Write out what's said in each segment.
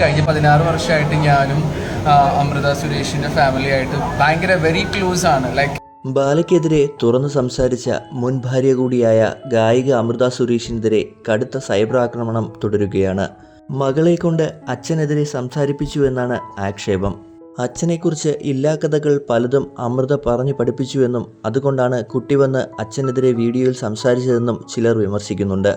കഴിഞ്ഞ പതിനാറ് വർഷമായിട്ട് ഞാനും അമൃത സുരേഷിന്റെ ഫാമിലി ആയിട്ട് ഭയങ്കര വെരി ക്ലോസ് ആണ്. ലൈക്ക് ബാലയ്ക്കെതിരെ തുറന്നു സംസാരിച്ച മുൻ ഭാര്യ കൂടിയായ ഗായിക അമൃത സുരേഷിനെതിരെ കടുത്ത സൈബർ ആക്രമണം തുടരുകയാണ്. മകളെ കൊണ്ട് അച്ഛനെതിരെ സംസാരിപ്പിച്ചു എന്നാണ് ആക്ഷേപം. അച്ഛനെക്കുറിച്ച് ഇല്ലാക്കഥകൾ പലതും അമൃത പറഞ്ഞു പഠിപ്പിച്ചുവെന്നും അതുകൊണ്ടാണ് കുട്ടി വന്ന് അച്ഛനെതിരെ വീഡിയോയിൽ സംസാരിച്ചതെന്നും ചിലർ വിമർശിക്കുന്നുണ്ട്.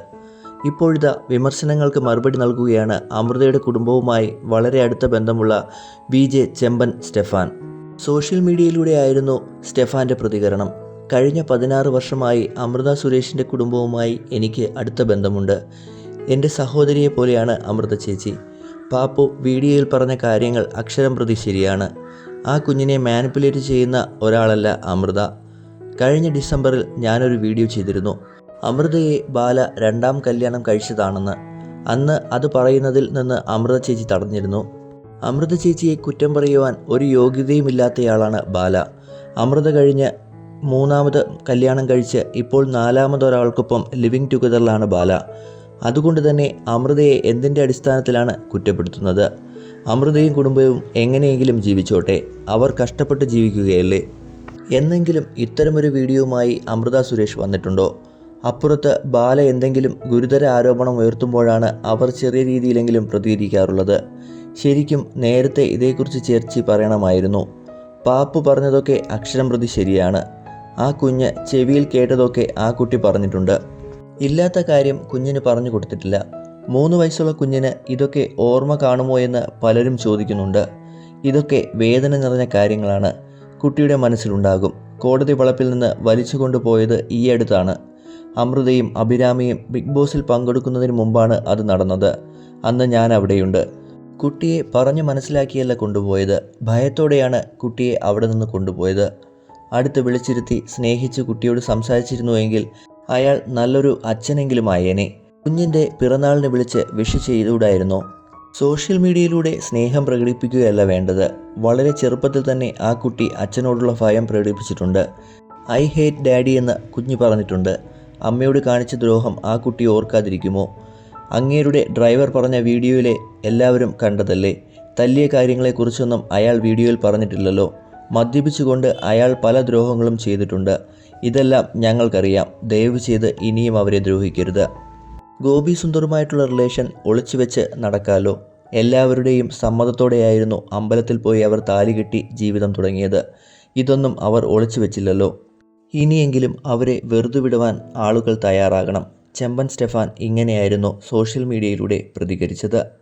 ഇപ്പോഴിതാ വിമർശനങ്ങൾക്ക് മറുപടി നൽകുകയാണ് അമൃതയുടെ കുടുംബവുമായി വളരെ അടുത്ത ബന്ധമുള്ള V J Chemban Stephan. Social മീഡിയയിലൂടെയായിരുന്നു സ്റ്റെഫാന്റെ പ്രതികരണം. കഴിഞ്ഞ പതിനാറ് വർഷമായി അമൃത സുരേഷിന്റെ കുടുംബവുമായി എനിക്ക് അടുത്ത ബന്ധമുണ്ട്. എന്റെ സഹോദരിയെ പോലെയാണ് അമൃത ചേച്ചി. പാപ്പു വീഡിയോയിൽ പറഞ്ഞ കാര്യങ്ങൾ അക്ഷരം പ്രതി ശരിയാണ്. ആ കുഞ്ഞിനെ മാനിപ്പുലേറ്റ് ചെയ്യുന്ന ഒരാളല്ല അമൃത. കഴിഞ്ഞ ഡിസംബറിൽ ഞാനൊരു വീഡിയോ ചെയ്തിരുന്നു. അമൃതയെ ബാല രണ്ടാം കല്യാണം കഴിച്ചതാണെന്ന് അന്ന് അത് പറയുന്നതിൽ നിന്ന് അമൃത ചേച്ചി തടഞ്ഞിരുന്നു. അമൃത ചേച്ചിയെ കുറ്റം പറയുവാൻ ഒരു യോഗ്യതയുമില്ലാത്തയാളാണ് ബാല. അമൃത കഴിഞ്ഞ് മൂന്നാമത് കല്യാണം കഴിച്ച് ഇപ്പോൾ നാലാമതൊരാൾക്കൊപ്പം ലിവിങ് ടുഗദറിലാണ് ബാല. അതുകൊണ്ട് തന്നെ അമൃതയെ എന്തിന്റെ അടിസ്ഥാനത്തിലാണ് കുറ്റപ്പെടുത്തുന്നത്? അമൃതയും കുടുംബവും എങ്ങനെയെങ്കിലും ജീവിച്ചോട്ടെ. അവർ കഷ്ടപ്പെട്ട് ജീവിക്കുകയല്ലേ? എന്നെങ്കിലും ഇത്തരമൊരു വീഡിയോയുമായി അമൃത സുരേഷ് വന്നിട്ടുണ്ടോ? അപ്പുറത്ത് ബാല എന്തെങ്കിലും ഗുരുതര ആരോപണം ഉയർത്തുമ്പോഴാണ് അവർ ചെറിയ രീതിയിലെങ്കിലും പ്രതികരിക്കാറുള്ളത്. ശരിക്കും നേരത്തെ ഇതേക്കുറിച്ച് ചേർച്ചി പറയണമായിരുന്നു. പാപ്പു പറഞ്ഞതൊക്കെ അക്ഷരം പ്രതി ശരിയാണ്. ആ കുഞ്ഞ് ചെവിയിൽ കേട്ടതൊക്കെ ആ കുട്ടി പറഞ്ഞിട്ടുണ്ട്. ഇല്ലാത്ത കാര്യം കുഞ്ഞിന് പറഞ്ഞു കൊടുത്തിട്ടില്ല. മൂന്ന് വയസ്സുള്ള കുഞ്ഞിന് ഇതൊക്കെ ഓർമ്മ കാണുമോ എന്ന് പലരും ചോദിക്കുന്നുണ്ട്. ഇതൊക്കെ വേദന നിറഞ്ഞ കാര്യങ്ങളാണ്. കുട്ടിയുടെ മനസ്സിലുണ്ടാകും. കോടതി വളപ്പിൽ നിന്ന് വലിച്ചു കൊണ്ടുപോയത് ഈ അടുത്താണ്. അമൃതയും അഭിരാമിയും ബിഗ് ബോസിൽ പങ്കെടുക്കുന്നതിന് മുമ്പാണ് അത് നടന്നത്. അന്ന് ഞാൻ അവിടെയുണ്ട്. കുട്ടിയെ പറഞ്ഞു മനസ്സിലാക്കിയല്ല കൊണ്ടുപോയത്. ഭയത്തോടെയാണ് കുട്ടിയെ അവിടെ നിന്ന് കൊണ്ടുപോയത്. അടുത്ത് വിളിച്ചിരുത്തി സ്നേഹിച്ച് കുട്ടിയോട് സംസാരിച്ചിരുന്നുവെങ്കിൽ അയാൾ നല്ലൊരു അച്ഛനെങ്കിലും ആയേനെ. കുഞ്ഞിന്റെ പിറന്നാളിന് വിളിച്ച് വിഷ് ചെയ്തുകൂടായിരുന്നോ. സോഷ്യൽ മീഡിയയിലൂടെ സ്നേഹം പ്രകടിപ്പിക്കുകയല്ല വേണ്ടത്. വളരെ ചെറുപ്പത്തിൽ തന്നെ ആ കുട്ടി അച്ഛനോടുള്ള ഭയം പ്രകടിപ്പിച്ചിട്ടുണ്ട്. ഐ ഹേറ്റ് ഡാഡി എന്ന് കുഞ്ഞ് പറഞ്ഞിട്ടുണ്ട്. അമ്മയോട് കാണിച്ച ദ്രോഹം ആ കുട്ടി ഓർക്കാതിരിക്കുമോ? അങ്ങേരുടെ ഡ്രൈവർ പറഞ്ഞ വീഡിയോയിലെ എല്ലാവരും കണ്ടതല്ലേ? തല്ലിയ കാര്യങ്ങളെക്കുറിച്ചൊന്നും അയാൾ വീഡിയോയിൽ പറഞ്ഞിട്ടില്ലല്ലോ. മദ്യപിച്ചുകൊണ്ട് അയാൾ പല ദ്രോഹങ്ങളും ചെയ്തിട്ടുണ്ട്. ഇതെല്ലാം ഞങ്ങൾക്കറിയാം. ദയവ് ചെയ്ത് ഇനിയും അവരെ ദ്രോഹിക്കരുത്. ഗോപി സുന്ദറുമായിട്ടുള്ള റിലേഷൻ ഒളിച്ചു വെച്ച് നടക്കാലോ. എല്ലാവരുടെയും സമ്മതത്തോടെയായിരുന്നു അമ്പലത്തിൽ പോയി അവർ താലി കെട്ടി ജീവിതം തുടങ്ങിയത്. ഇതൊന്നും അവർ ഒളിച്ചു വെച്ചില്ലല്ലോ ഇനിയെങ്കിലും അവരെ വെറുതെ വിടുവാൻ ആളുകൾ തയ്യാറാകണം. ചെമ്പൻ സ്റ്റെഫാൻ ഇങ്ങനെയായിരുന്നു സോഷ്യൽ മീഡിയയിലൂടെ പ്രതികരിച്ചത്.